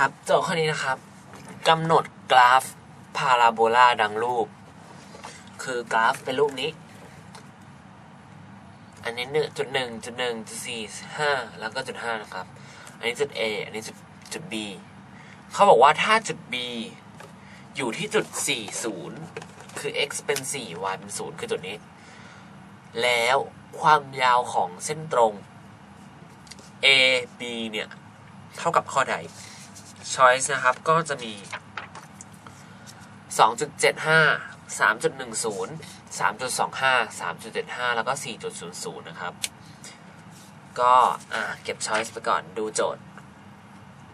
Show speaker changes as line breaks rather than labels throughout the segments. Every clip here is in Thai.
ครับโจทย์ข้อนี้นะครับกำหนดกราฟพาราโบลาดังรูป คือกราฟเป็นรูปนี้ อันนี้หนึ่งจุดหนึ่งจุดหนึ่งจุดสี่ห้าแล้วก็จุดห้านะครับ อันนี้จุด A อันนี้จุดจุด B เขาบอกว่าถ้าจุด B อยู่ที่จุดสี่ศูนย์คือ x เป็นสี่ y เป็นศูนย์คือจุดนี้ แล้วความยาวของเส้นตรง A B เนี่ย เท่ากับข้อใด choice นะครับ ก็จะมี 2.75 3.10 3.25 3.75 แล้วก็ 4.00 นะครับ ก็เก็บ choice ไปก่อนดูโจทย์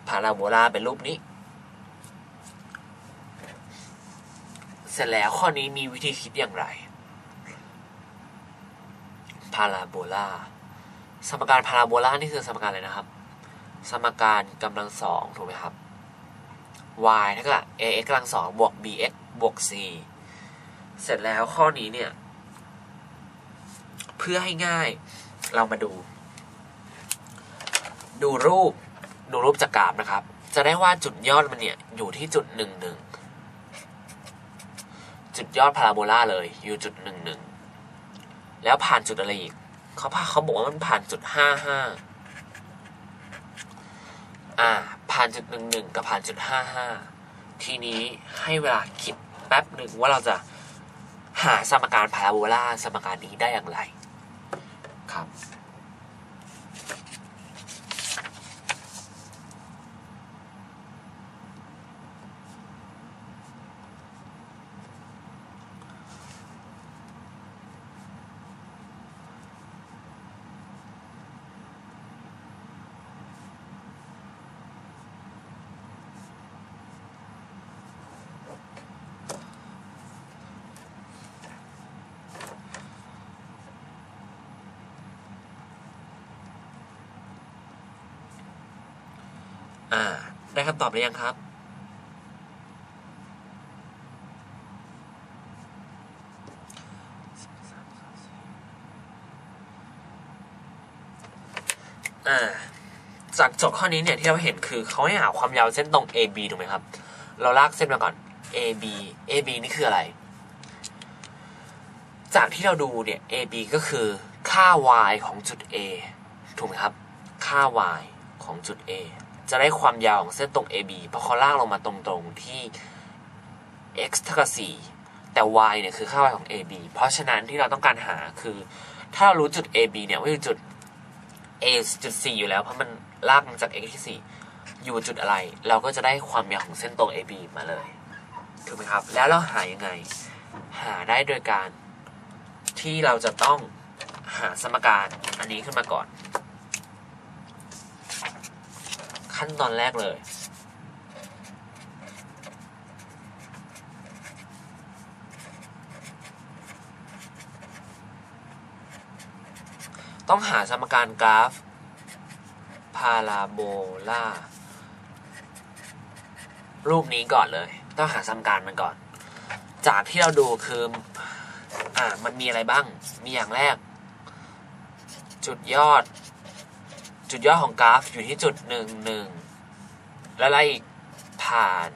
พาราโบลาเป็นรูปนี้ เสร็จแล้วข้อนี้มีวิธีคิดอย่างไรพาราโบลาสมการพาราโบลานี่คือสมการอะไรนะครับ สมการกำลังสองถูกไหมครับ y เท่ากับ ax กำลังสองบวก bx บวก c เสร็จแล้วข้อนี้เนี่ย เพื่อให้ง่ายเรามาดู ดูรูปดูรูปจากกราฟนะครับ จะได้ว่าจุดยอดมันเนี่ย อยู่ที่จุดหนึ่งหนึ่งจุดยอดพาราโบลาเลยอยู่จุดหนึ่งหนึ่งแล้วผ่านจุดอะไรอีกเขาพาเขาบอกว่ามันผ่านจุดห้าห้า อ่า ผ่านจุดหนึ่งหนึ่งกับผ่านจุดห้าห้าทีนี้ให้เวลาคิดแป๊บหนึ่งว่าเราจะหาสมการพาราโบลาสมการนี้ได้อย่างไร ครับ อ่า ได้คำตอบหรือยังครับ อ่า จากโจทย์ข้อนี้เนี่ยที่เราเห็นคือเขาให้หาความยาวเส้นตรง AB ถูกไหมครับ เราลากเส้นมาก่อน AB AB นี่คืออะไร จากที่เราดูเนี่ย AB ก็คือค่า y ของจุด A ถูกไหมครับ ค่า y ของจุด A จะได้ความยาวของเส้นตรง AB เพราะเขาลากลงมาตรงๆที่ x เท่ากับ4แต่ y เนี่ยคือค่า y ของ AB เพราะฉะนั้นที่เราต้องการหาคือ ถ้าเรารู้จุด AB เนี่ยว่าอยู่จุด A จุด 4 อยู่แล้ว เพราะมันลากมาจาก x ที่ 4 อยู่จุดอะไร เราก็จะได้ความยาวของเส้นตรง AB มาเลย ถูกไหมครับ แล้วเราหายังไง หาได้โดยการที่เราจะต้องหาสมการอันนี้ขึ้นมาก่อน ขั้นตอนแรกเลย ต้องหาสมการกราฟพาราโบลารูปนี้ก่อนเลย ต้องหาสมการมันก่อน จากที่เราดูคืออ่ามันมีอะไรบ้าง มีอย่างแรก จุดยอด จุดยอดของกราฟอยู่ที่จุดหนึ่งหนึ่งแล้วอะไรอีกผ่าน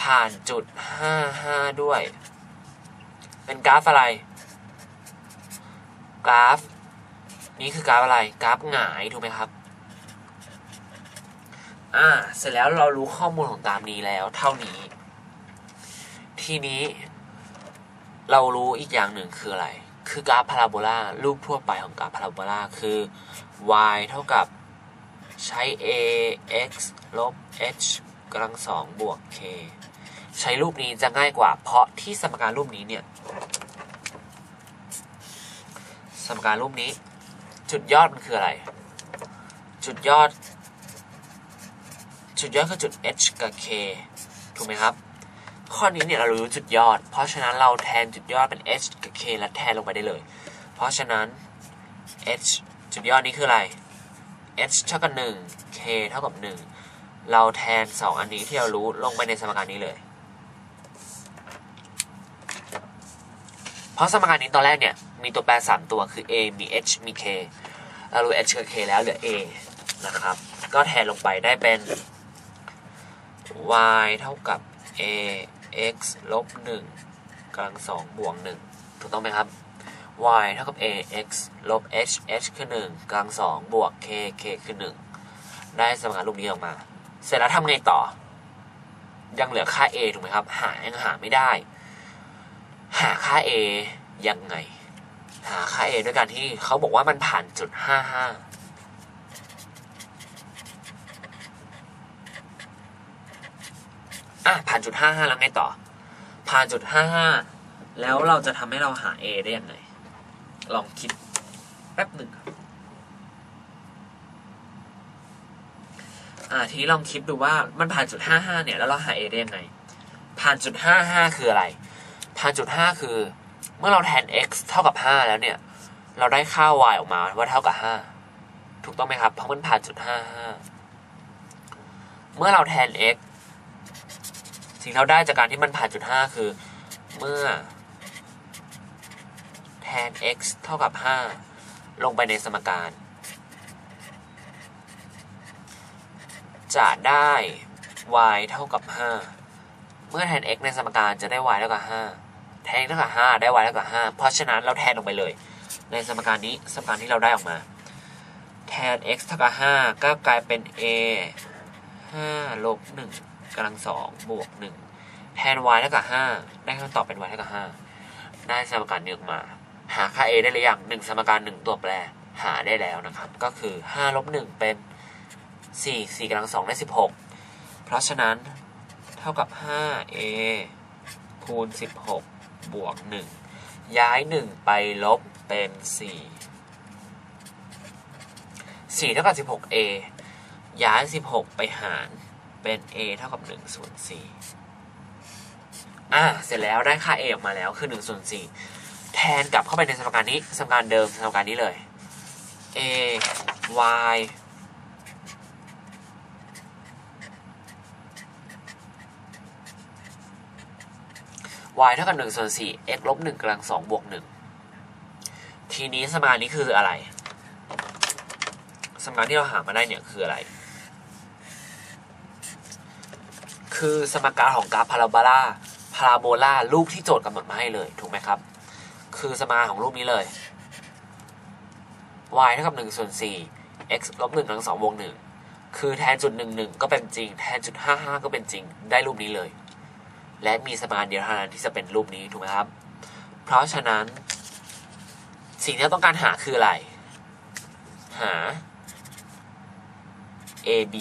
ผ่านจุดห้าห้าด้วย เป็นกราฟอะไร กราฟ นี่คือกราฟอะไร กราฟหงายถูกไหมครับอ่าเสร็จแล้วเรารู้ข้อมูลของกราฟนี้แล้วเท่านี้ ทีนี้เรารู้อีกอย่างหนึ่งคืออะไร คือกราฟพาราโบลารูปทั่วไปของกราฟพาราโบลาคือ y เท่ากับใช้ a x ลบ h กำลังสองบวก k ใช้รูปนี้จะง่ายกว่า เพราะที่สมการรูปนี้เนี่ย สมการรูปนี้ จุดยอดมันคืออะไร จุดยอด จุดยอดคือจุด h กับ k ถูกไหมครับ ข้อนี้เนี่ยเรารู้จุดยอด เพราะฉะนั้นเราแทนจุดยอดเป็น h กับ k และแทนลงไปได้เลย เพราะฉะนั้น h จุดยอดนี้คืออะไร h เท่ากับ 1 k เท่ากับ 1 เราแทน 2 อันนี้ที่เรารู้ลงไปในสมการนี้เลย เพราะสมการนี้ตอนแรกเนี่ย มีตัวแปร 3 ตัวคือ a มี h มี k เรารู้ h กับ k แล้วเหลือ a นะครับ ก็แทนลงไปได้เป็น y เท่ากับ a x ลบ1กำลังสองบวก1ถูกต้องไหมครับ y เท่ากับ a x ลบ h h คือ 1 กลังสองบวก k k คือ 1 ได้สมการรูปนี้ออกมา เสร็จแล้วทำไงต่อ ยังเหลือค่า a ถูกไหมครับ หายังหาไม่ได้ หาค่า a ยังไง หาค่า a ด้วยการที่เขาบอกว่ามันผ่านจุด 55อะผ่านจุด55แล้วไงต่อ ผ่านจุด55แล้วเราจะทำให้เราหา a ได้ยังไง ลองคิดแป๊บหนึ่งครับอ่าทีนี้ลองคิดดูว่ามันผ่านจุด55เนี่ย แล้วเราหา a ได้ยังไง ผ่านจุด55คืออะไร ผ่านจุด5คือ เมื่อเราแทน x เท่ากับ5แล้วเนี่ย เราได้ค่า y ออกมาว่าเท่ากับ5ถูกต้องไหมครับเพราะมันผ่านจุด55เมื่อเราแทน x สิ่งที่เราได้จากการที่มันผ่านจุด5คือ เมื่อ แทน x เท่ากับ 5 ลงไปในสมการ จะได้ y เท่ากับ 5 เมื่อแทน x ในสมการจะได้ y เท่ากับ5แทนเท่ากับ 5 ได้ y เท่ากับ 5 เพราะฉะนั้นเราแทนลงไปเลย ในสมการนี้สมการที่เราได้ออกมาแทน x เท่ากับ 5 ก็กลายเป็น a 5ลบ1กำลัง2บวก 1 แทน y เท่ากับ 5 ได้คำตอบเป็น y เท่ากับ 5 ได้สมการนี้ออกมา หาค่า a ได้หรือยัง1สมการ 1 ตัวแปรหาได้แล้วนะครับ ก็คือ5ลบ1เป็น 4 4กำลัง2ได้ 16 เพราะฉะนั้นเท่ากับ 5a คูณ 16 บวก 1 ย้าย 1 ไปลบเป็น 4 4 เท่ากับ 16a ย้าย 16 ไปหารเป็น a เท่ากับ1ส่วน4อะเสร็จแล้วได้ค่า a ออกมาแล้วคือ1ส่วน4 แทนกลับเข้าไปในสมการนี้ สมการเดิมสมการนี้เลย a y y เท่ากับ1ส่วน4 x ลบ1กำลัง2บวก1ทีนี้สมการนี้คืออะไร สมการที่เราหามาได้เนี่ยคืออะไร คือสมการของกราฟพาราโบลาพาราโบลาลูกที่โจทย์กำหนดมาให้เลย ถูกไหมครับ คือสมาของรูปนี้เลย y เท่ากับ1ส่วน4 x ลบ1กำลัง2วก1คือแทนจุด11ก็เป็นจริง แทนจุด55ก็เป็นจริง ได้รูปนี้เลย และมีสมารเดียวเท่านั้นที่จะเป็นรูปนี้ถูกไหมครับ เพราะฉะนั้น สิ่งที่เราต้องการหาคืออะไร หา AB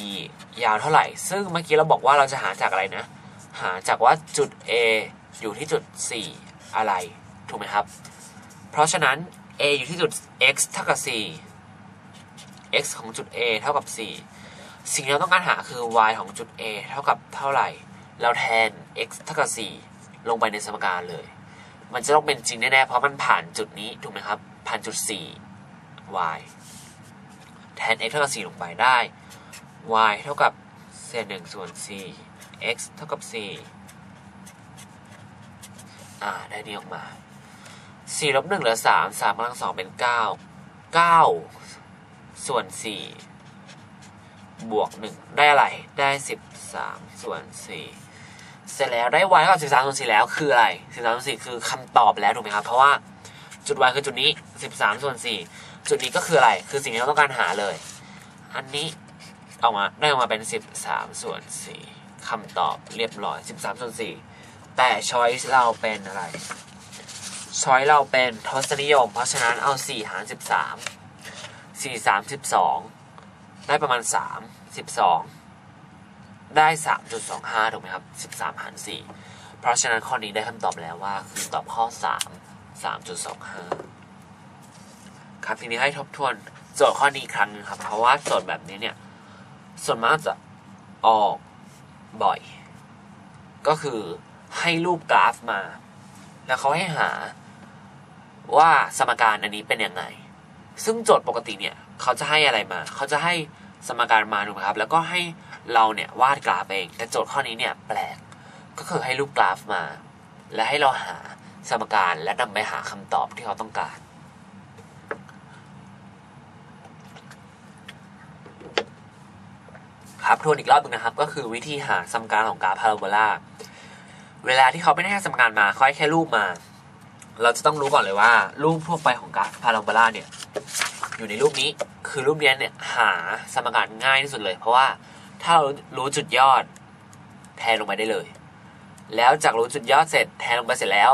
ยาวเท่าไหร่ ซึ่งเมื่อกี้เราบอกว่าเราจะหาจากอะไรนะ หาจากว่าจุด A อยู่ที่จุด 4 อะไร ถูกไหมครับ เพราะฉะนั้น A อยู่ที่จุด x เท่ากับ 4 x ของจุด A เท่ากับ 4 สิ่งที่เราต้องการหาคือ y ของจุด A เท่ากับเท่าไหร่ เราแทน x เท่ากับ 4 ลงไปในสมการเลย มันจะต้องเป็นจริงแน่ๆ เพราะมันผ่านจุดนี้ถูกไหมครับ ผ่านจุด 4 y แทน x เท่ากับ 4 ลงไปได้ y เท่ากับเศษ1ส่วน 4 x เท่ากับ 4 อ่า ได้นี้ออกมา 4ลบ1เหลือ 3 3กำลัง2เป็น 9 9 ส่วน 4 บวก 1 ได้อะไร ได้ 13 ส่วน 4 เสร็จแล้วได้ y เท่ากับ 13 ส่วน 4 แล้วคืออะไร 13 ส่วน 4 คือคำตอบแล้วถูกไหมครับ เพราะว่าจุด y คือจุดนี้ 13 ส่วน 4 จุดนี้ก็คืออะไร คือสิ่งที่เราต้องการหาเลย อันนี้ออกมาได้ออกมาเป็น 13 ส่วน 4คำตอบเรียบร้อย 13 ส่วน 4 แต่ choice เราเป็นอะไร choice เราเป็นทศนิยม เพราะฉะนั้นเอา 4 หาร 13 4 3 12 ได้ประมาณ 3 12 ได้ 3.25 ถูกไหมครับ 13 หาร 4 เพราะฉะนั้นข้อนี้ได้คำตอบแล้วว่า คือตอบข้อ 3 3.25 ครับทีนี้ให้ทบทวนโจทย์ข้อนี้ครั้งหนึงครับ เพราะว่าโจทย์แบบนี้เนี่ย ส่วนมากจะออกบ่อย ก็คือให้รูปกราฟมา แล้วเขาให้หา ว่าสมการอันนี้เป็นยังไง ซึ่งโจทย์ปกติเนี่ยเขาจะให้อะไรมา เขาจะให้สมการมาถูกไหมครับ แล้วก็ให้เราเนี่ยวาดกราฟเอง แต่โจทย์ข้อนี้เนี่ยแปลก ก็คือให้รูปกราฟมา และให้เราหาสมการและนำไปหาคำตอบที่เขาต้องการ ครับทวนอีกรอบหนึงนะครับ ก็คือวิธีหาสมการของกราฟพาราโบลา เวลาที่เขาไม่ได้ให้สมการมาเขาให้แค่รูปมา เราจะต้องรู้ก่อนเลยว่ารูปทั่วไปของกราฟพาราโบลาเนี่ยอยู่ในรูปนี้คือรูปเนี้เนี่ยหาสมการง่ายที่สุดเลย เพราะว่าถ้าเรารู้จุดยอดแทนลงไปได้เลย แล้วจากรู้จุดยอดเสร็จแทนลงไปเสร็จแล้ว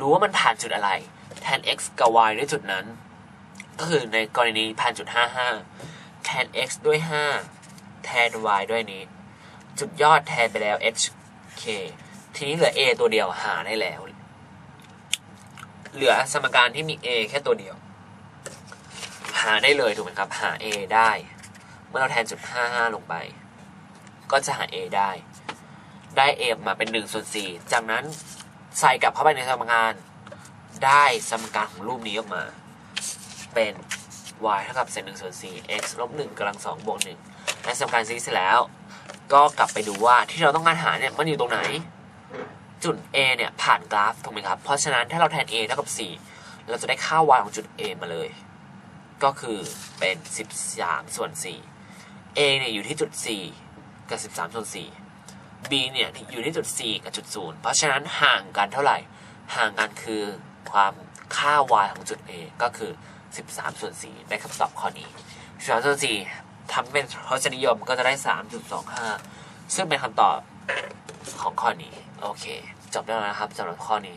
รู้ว่ามันผ่านจุดอะไร แทน x กับ y ด้วยจุดนั้น ก็คือในกรณีนี้ผ่านจุด 55 แทน x ด้วย 5 แทน y ด้วยนี้ จุดยอดแทนไปแล้ว h k ทีนี้เหลือ a ตัวเดียวหาได้แล้ว เหลือสมการที่มี a แค่ตัวเดียว หาได้เลยถูกไหมครับ หา a ได้ เมื่อเราแทนจุด55 ลงไป ก็จะหา a ได้ ได้ a ออกมาเป็น1ส่วน4จากนั้นใส่กลับเข้าไปในสมการได้สมการของรูปนี้ออกมา เป็น y เท่ากับเศษ1ส่วน4 x ลบ1กำลัง2บวก1และสมการซีเสร็จแล้ว ก็กลับไปดูว่าที่เราต้องการหาเนี่ยมันอยู่ตรงไหน จุด A เนี่ยผ่านกราฟถูกไหมครับ เพราะฉะนั้นถ้าเราแทน A เท่ากับ 4 เราจะได้ค่า y ของจุด A มาเลย ก็คือเป็น 13 ส่วน 4 A เนี่ยอยู่ที่จุด 4 กับ 13 ส่วน 4 B เนี่ยอยู่ที่จุด 4 กับจุด 0 เพราะฉะนั้นห่างกันเท่าไหร่ ห่างกันคือความค่า y ของจุด A ก็คือ 13 ส่วน 4 ได้คำตอบข้อนี้ 13 ส่วน 4ทำเป็นทศนิยมก็จะได้ 3.25 ซึ่งเป็นคำตอบของข้อนี้ โอเค จบแล้วนะครับสำหรับข้อนี้